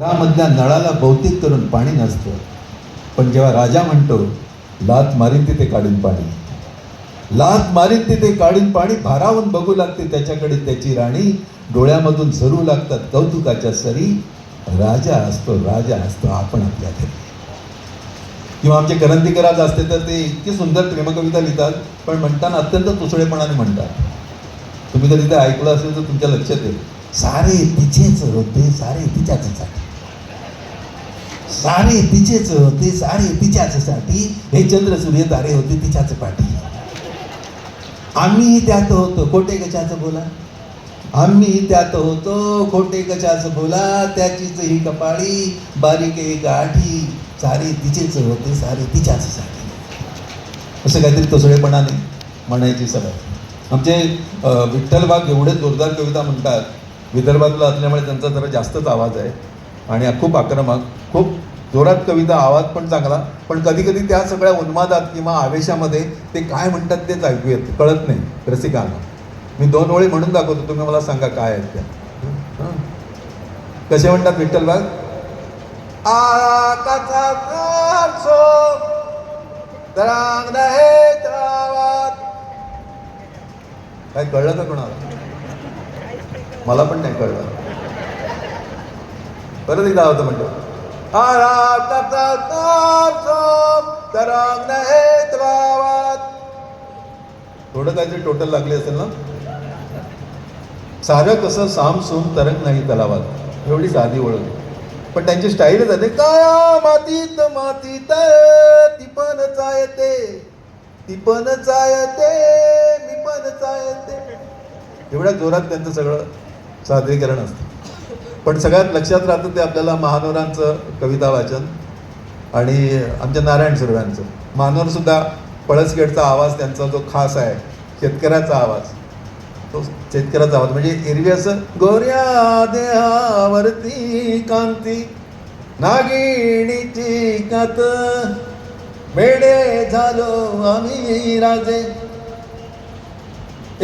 घरामधल्या नळाला भौतिक करून पाणी नसतं. पण जेव्हा राजा म्हणतो लात मारीन तिथे काढून पाणी. लात मारीन तिथे काढून पाणी भारावून बघू लागते त्याच्याकडे त्याची राणी. डोळ्यामधून झरू लागतात कौतुकाच्या सरी. राजा असतो राजा असतो आपण आपल्या घरी. किंवा आमचे करंदीकर आज असते तर ते इतकी सुंदर प्रेमकविता लिहितात पण म्हणताना अत्यंत तुसळेपणाने म्हणतात. तुम्ही जर तिथे ऐकलं असेल तर तुमच्या लक्षात येईल. सारे तिचेच होते सारे तिच्याचसाठी सारे तिचेच होते सारे तिच्याचसाठी हे चंद्र सूर्य तारे होते तिच्याच पाठी. आम्ही त्यात होतो खोटे कशाचं बोला? आम्ही त्यात होतो खोटे कशाचं बोला? त्याचीच ही कपाळी बारीक एक गाठी सारे तिचेच होते सारे तिच्याचसाठी असं काहीतरी तसळेपणाने म्हणायची सगळं आमचे विठ्ठलबाग विठ्ठल बाग एवढे जोरदार कविता म्हणतात. विदर्भातला असल्यामुळे त्यांचा जरा जास्तच आवाज आहे. आणि खूप आक्रमक खूप जोरात कविता आवाज पण चांगला. पण कधी कधी त्या सगळ्या उन्मादात किंवा आवेशामध्ये ते काय म्हणतात तेच ऐकू येत कळत नाही रसिकांना. मी दोन ओळी म्हणून दाखवतो तुम्ही मला सांगा काय आहेत त्या. कसे म्हणतात विठ्ठल बाग काय कळलं का कोणाला? मला पण नाही कळलं. परत एकदा होतं म्हणतो थोडं काहीतरी टोटल लागले असेल ना सारं कसं साम सूम तरंग नाही तलावात एवढी साधी ओळख पण त्यांची स्टाईलच आहे काया मातीत मातीत ती पण चायते ती पण चायते मी पण चायते एवढ्या जोरात त्यांचं सगळं सादरीकरण असतं पण सगळ्यात लक्षात राहतं ते आपल्याला महानोरांचं कविता वाचन आणि आमच्या नारायण सुर्व्यांचं. महानोरसुद्धा पळसगेडचा पळसगेटचा आवाज त्यांचा जो खास आहे शेतकऱ्याचा आवाज तो शेतकऱ्याचा आवाज. म्हणजे एरवी असं गोऱ्या देहावरती कांती नागिणीची कात मेडे झालो आम्ही राजे.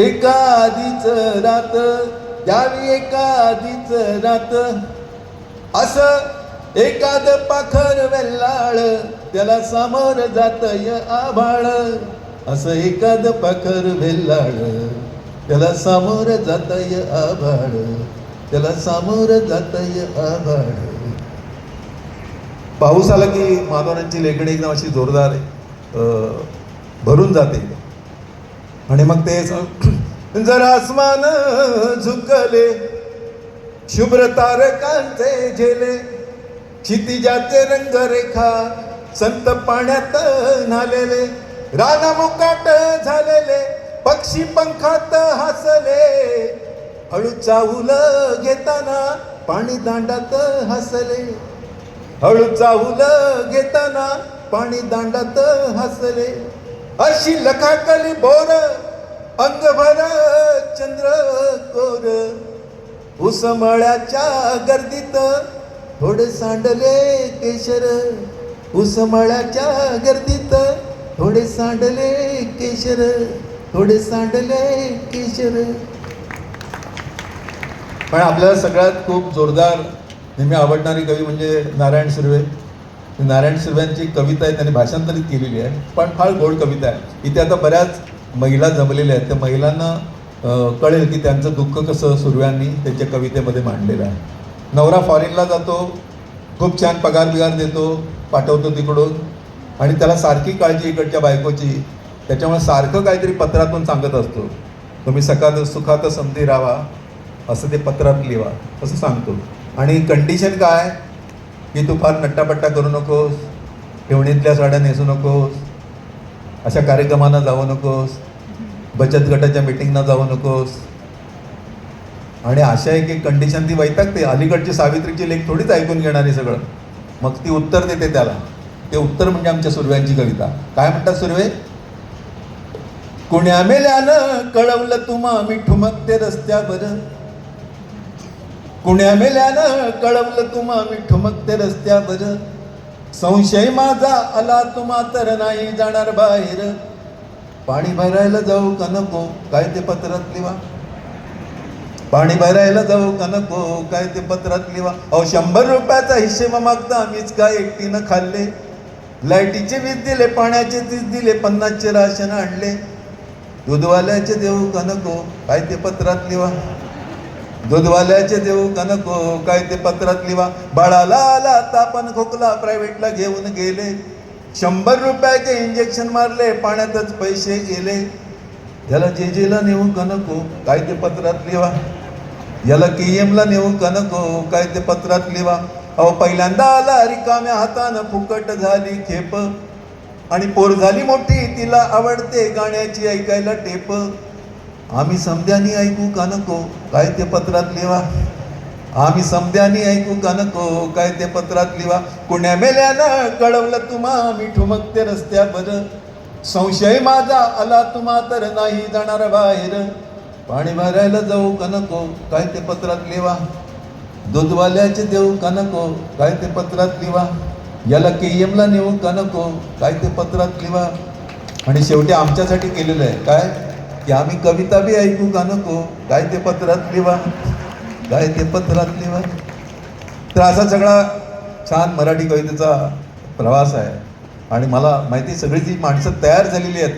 एकादीच रात द्यावी एकादीच रात असं एकाद पाखर वेल्लाळ त्याला समोर जातय आभाळ. असं एकाद पाखर वेल्लाळ त्याला समोर जातय आभाळ. त्याला समोर जातय आभाळ. पाऊस आला की मानवरांची लेखणी एकदम अशी जोरदार भरून जाते. आणि मग ते असं, जर आसमान झुकले शुभ्र तारकांचे झेले क्षितिजाचे रंगरेखा संत पाण्यात न्हालेले राना मुकाट झालेले पक्षी पंखात हसले. हळू चाहूल घेताना पाणी दांडात हसले. हळू चाहूल घेताना पाणी दांडात हसले. अशी लखाकली बोर अंगभर चंद्र गोर उसमळ्याच्या गर्दीत थोडे सांडले केशर. उसमळ्याच्या गर्दीत थोडे सांडले केशर. थोडे सांडले केशर. पण आपल्याला सगळ्यात खूप जोरदार नेहमी आवडणारी कवी म्हणजे नारायण सुर्वे. नारायण सुर्व्यांची कविता आहे त्यांनी भाषांतरित केलेली आहे पण फार गोड कविता आहे. इथे आता बऱ्याच महिला जमलेल्या आहेत. त्या महिलांना कळेल की त्यांचं दुःख कसं सुर्व्यांनी त्यांच्या कवितेमध्ये मांडलेलं आहे. नवरा फॉरेनला जातो खूप छान पगार बिगार देतो पाठवतो तिकडून. आणि त्याला सारखी काळजी इकडच्या बायकोची. त्याच्यामुळे सारखं काहीतरी पत्रातून सांगत असतो. तुम्ही सकाळ सुखात समधी राहा असं ते पत्रात लिहा असं सांगतो. आणि कंडिशन काय? की तू फार नट्टापट्टा करू नकोस ठेवणीतल्या साड्या नेसू नकोस अशा कार्यक्रमांना जाऊ नकोस. बचत गटाच्या मिटिंगना जाऊ नकोस. आणि अशा एक एक कंडिशन ती वैतागते. अलीकडची सावित्रीची लेख थोडीच ऐकून घेणारी सगळं. मग ती उत्तर देते त्याला. ते उत्तर म्हणजे आमच्या सुर्व्यांची कविता. काय म्हणतात सुर्वे? कुण्या मेल्यानं कळवलं तुम्हा मी ठुमकते रस्त्यावर. कुण्या मेल्यानं कळवलं तुम्हा मी ठुमकते रस्त्यावर. संशय माझा आला तुम्हा तर नाही जाणार बाहेर. पाणी भरायला जाऊ का नको? काय ते पत्रात लिवा. पाणी भरायला जाऊ का नको? काय ते पत्रात लिवा. अहो शंभर रुपयाचा हिशेब मागता आम्हीच काय एकटीनं खाल्ले? लाईटीचे वीज दिले पाण्याचे तीस दिले पन्नासचे राशन आणले. दूधवाल्याचे देऊ का नको? काय ते पत्रात लिवा. दूधवाल्याचे देऊ का काय ते पत्रात लिवा. बाळाला आला तापन खोकला प्रायव्हेटला घेऊन गेले. शंभर रुपयाचे इंजेक्शन मारले पाण्यातच पैसे गेले. याला जे जेला नेऊ कनको काय ते पत्रात लिवा. याला केएमला नेऊ कनको काय ते पत्रात लिहा अहो पहिल्यांदा आला रिकाम्या हातानं फुकट झाली खेप. आणि पोर झाली मोठी तिला आवडते गाण्याची ऐकायला टेप. आम्ही समध्यानी ऐकू का नको? काय ते पत्रात लिवा. आम्ही समध्यानी ऐकू का नको? काय ते पत्रात लिवा. कुण्या मेल्यानं कळवलं तुम्हा? मी ठुमकते रस्त्यावर. संशय माझा आला तुम्हा तर नाही जाणार बाहेर. पाणी भरायला जाऊ का नको? काय ते पत्रात लिवा. दूधवाल्याचे देऊ का नको? काय ते पत्रात लिहा याला के एमला नेऊ का नको? काय ते पत्रात लिहा आणि शेवटी आमच्यासाठी केलेलं आहे. काय? की आम्ही कविता बी ऐकू का नको काय ते पत्रात लिहा काय ते पत्रात लिहा तर असा सगळा छान मराठी कवितेचा प्रवास आहे. आणि मला माहिती आहे, सगळी जी माणसं तयार झालेली आहेत